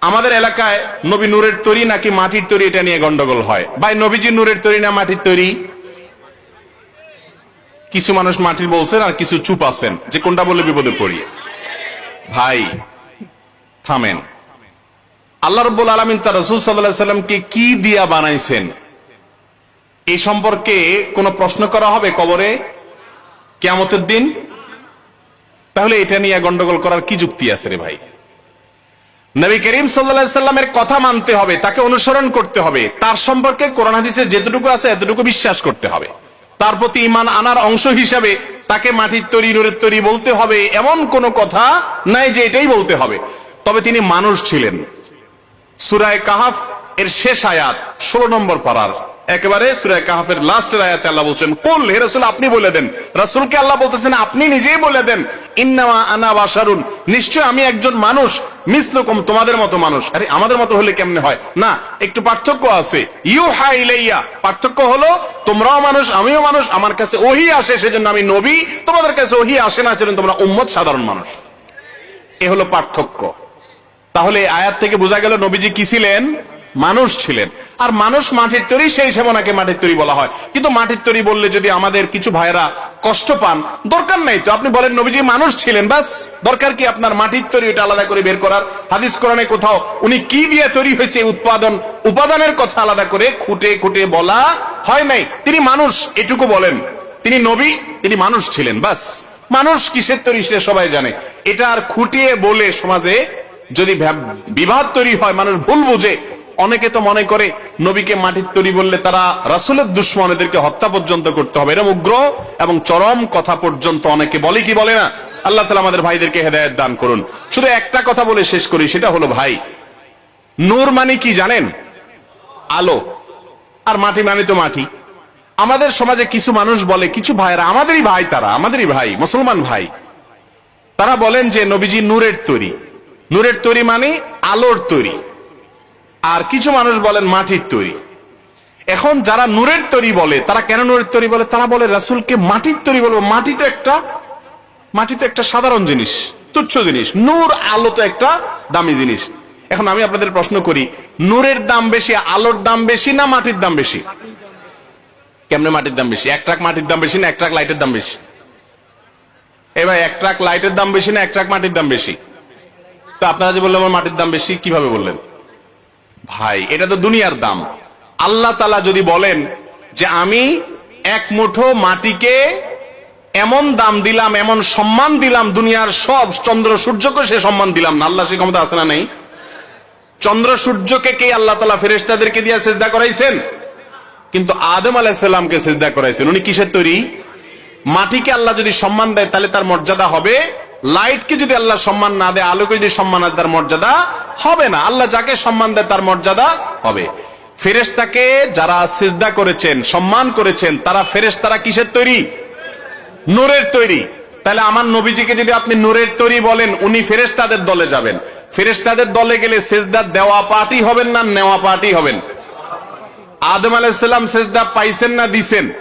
আমাদের এলাকায় নবী নূরের তৈরি নাকি মাটির তৈরি এটা নিয়ে গন্ডগোল হয়? ভাই, নবীজি নূরের তৈরি না মাটির তৈরি? কিছু মানুষ মাটির বলছেন আর কিছু চুপ আছেন। যে কোনটা বলে বিপদে পড়ি? ভাই, থামেন। আল্লাহ রব্বুল আলমিন তার রসুল সাল্লামকে কি দিয়া বানাইছেন? এই সম্পর্কে কোনো প্রশ্ন করা হবে কবরে? কেয়ামতের দিন? তাহলে এটা নিয়ে গন্ডগোল করার কি যুক্তি আছে রে ভাই? নবী করিম সাল্লা সাল্লামের কথা মানতে হবে, তাকে অনুসরণ করতে হবে। তার সম্পর্কে কোরআন হাদিসে যেতটুকু আছে, এতটুকু বিশ্বাস করতে হবে। তার প্রতি ইমান আনার অংশ হিসাবে তাকে মাটির তৈরি, নুরের তৈরি বলতে হবে, এমন কোনো কথা নাই যে এটাই বলতে হবে। তবে তিনি মানুষ ছিলেন। সুরায় কাহাফ এর শেষ আয়াত, ষোলো নম্বর পাড়ার একেবারে সুরায় কাহাফের লাস্টের আয়াতে আল্লাহ বলছেন, কুল, হে রসুল, আপনি বলে দেন। রসুলকে আল্লাহ বলতেছেন, আপনি নিজেই বলে দেন। ইন্নামা আনা বাসারুন নিশ্চয় আমি একজন মানুষ, মিসলুকুম তোমাদের মতো মানুষ। আরে, আমাদের মতো হলে কেমনে হয়? না, একটু পার্থক্য আছে। ইউ হা ইলাইয়া। পার্থক্য হলো, তোমরাও মানুষ, আমিও মানুষ। আমার কাছে ওহি আসে, সেজন্য আমি নবী। তোমাদের কাছে ওহি আসে না, সেজন্য তোমরা উম্মত, সাধারণ মানুষ। এ হলো পার্থক্য। তাহলে আয়াত থেকে বোঝা গেল নবীজি কি ছিলেন? মানুষ ছিলেন। আর মানুষ মাটির তৈরি, সেই হিসাবে ওনাকে মাটির তৈরি বলা হয়। কিন্তু মাটির তৈরি বললে যদি আমাদের কিছু ভাইয়েরা কষ্ট পান, দরকার নাই তো। আপনি বলেন, নবীজি মানুষ ছিলেন বাস দরকার কি আপনার মাটির তৈরি এটা আলাদা করে বের করার? হাদিস কোরআনে কোথাও, উনি কি দিয়ে তৈরি হয়েছে উৎপাদন? উপাদানের কথা আলাদা করে খুঁটে খুঁটে বলা হয় নাই। তিনি মানুষ, এটুকু বলেন। তিনি নবী, তিনি মানুষ ছিলেন বাস মানুষ কিসের তৈরি সেটা সবাই জানে। এটা আর খুঁটিয়ে বলে সমাজে যদি বিবাদ তৈরি হয়, মানুষ ভুল বুঝে অনেকে তো মনে করে নবীকে মাটির তৈরি বললে তারা রাসুলের দুশ্মন এদেরকে হত্যা পর্যন্ত করতে হবে। এরকম উগ্র এবং চরম কথা পর্যন্ত অনেকে বলে কি বলে না? আল্লাহ তালা আমাদের ভাইদেরকে হেদায়ত দান করুন। শুধু একটা কথা বলে শেষ করি, সেটা হলো ভাই, নূর মানে কি জানেন? আলো। আর মাটি মানে তো মাটি। আমাদের সমাজে কিছু মানুষ বলে, কিছু ভাইরা আমাদেরই ভাই তারা, আমাদেরই ভাই, মুসলমান ভাই, তারা বলেন যে নবীজি নূরের তৈরি। নূরের তৈরি মানে আলোর তৈরি। আর কিছু মানুষ বলেন মাটির তৈরি। এখন যারা নূরের তৈরি বলে, তারা কেন নূরের তৈরি বলে? তারা বলে রাসুলকে মাটির তৈরি বলব। মাটি তো একটা, মাটি তো একটা সাধারণ জিনিস, তুচ্ছ জিনিস। নূর আলো তো একটা দামি জিনিস। এখন আমি আপনাদের প্রশ্ন করি, নূরের দাম বেশি, আলোর দাম বেশি না মাটির দাম বেশি? কেমনে মাটির দাম বেশি? এক ট্রাক মাটির দাম বেশি না এক ট্রাক লাইটের দাম বেশি? এবার এক ট্রাক লাইটের দাম বেশি না এক ট্রাক মাটির দাম বেশি? তো আপনারা যে বললেন আমার মাটির দাম বেশি, কীভাবে বললেন? ভাই, এটা তো দুনিয়ার দাম। আল্লাহ তালা যদি বলেন যে আমি এক মুঠো মাটিকে এমন দাম দিলাম, এমন সম্মান দিলাম, দুনিয়ার সব চন্দ্র সূর্যকে সে সম্মান দিলাম না। আল্লাহ সে ক্ষমতা আছে না নেই? চন্দ্র সূর্যকে কে আল্লাহ তালা ফেরেস্তাদেরকে দিয়ে সেজদা করাইছেন? কিন্তু আদম আলাহিসাল্লামকে সেজদা করাইছেন। উনি কিসের তৈরি? মাটিকে আল্লাহ যদি সম্মান দেয়, তাহলে তার মর্যাদা হবে লাইটকে যদি আল্লাহ সম্মান না দেয়, আলোকে যদি সম্মান দেয় তার মর্যাদা হবে না। আল্লাহ যাকে সম্মান দেয় তার মর্যাদা হবে। ফেরেশতাকে যারা সিজদা করেছেন, সম্মান করেছেন, তারা ফেরেশতারা কিসের তৈরি? নূরের তৈরি। তাহলে আমার নবীজিকে যদি আপনি নূরের তৈরি বলেন, উনি ফেরেশতাদের দলে যাবেন। ফেরেশতাদের দলে গেলে সেজদা দেওয়া পার্টি হবেন না নেওয়া পার্টি হবেন? আদম আলাইসাল্লাম সেজদা পাইছেন না দিছেন?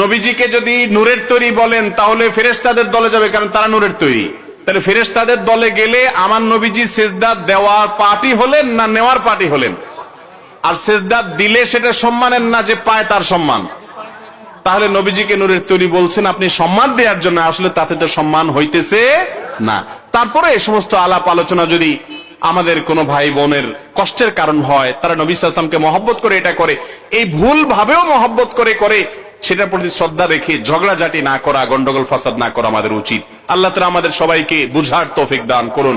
নবীজিকে যদি নূরের তৈরি বলেন, তাহলে ফেরেশতাদের দলে যাবে, কারণ তারা নূরের তৈরি। তাহলে ফেরেশতাদের দলে গেলে আমার নবীজি সেজদা দেওয়ার পার্টি হলেন না নেওয়ার পার্টি হলেন? আর সেজদা দিলে সেটা সম্মানের না যে পায় তার সম্মান? তাহলে নবীজিকে নূরের তৈরি বলছেন, আপনি সম্মান দেওয়ার জন্য আসলে তাতে তো সম্মান হইতেছে না। তারপরে এই সমস্ত আলাপ আলোচনা যদি আমাদের কোনো ভাই বোনের কষ্টের কারণ হয়, তারা নবী সাল্লামকে মহব্বত করে এটা করে, এই ভুল ভাবেও মহব্বত করে করে সেটার প্রতি শ্রদ্ধা রেখে ঝগড়াঝাটি না করা, গন্ডগোল ফাসাদ না করা আমাদের উচিত। আল্লাহ তালা আমাদের সবাইকে বুঝার তৌফিক দান করুন।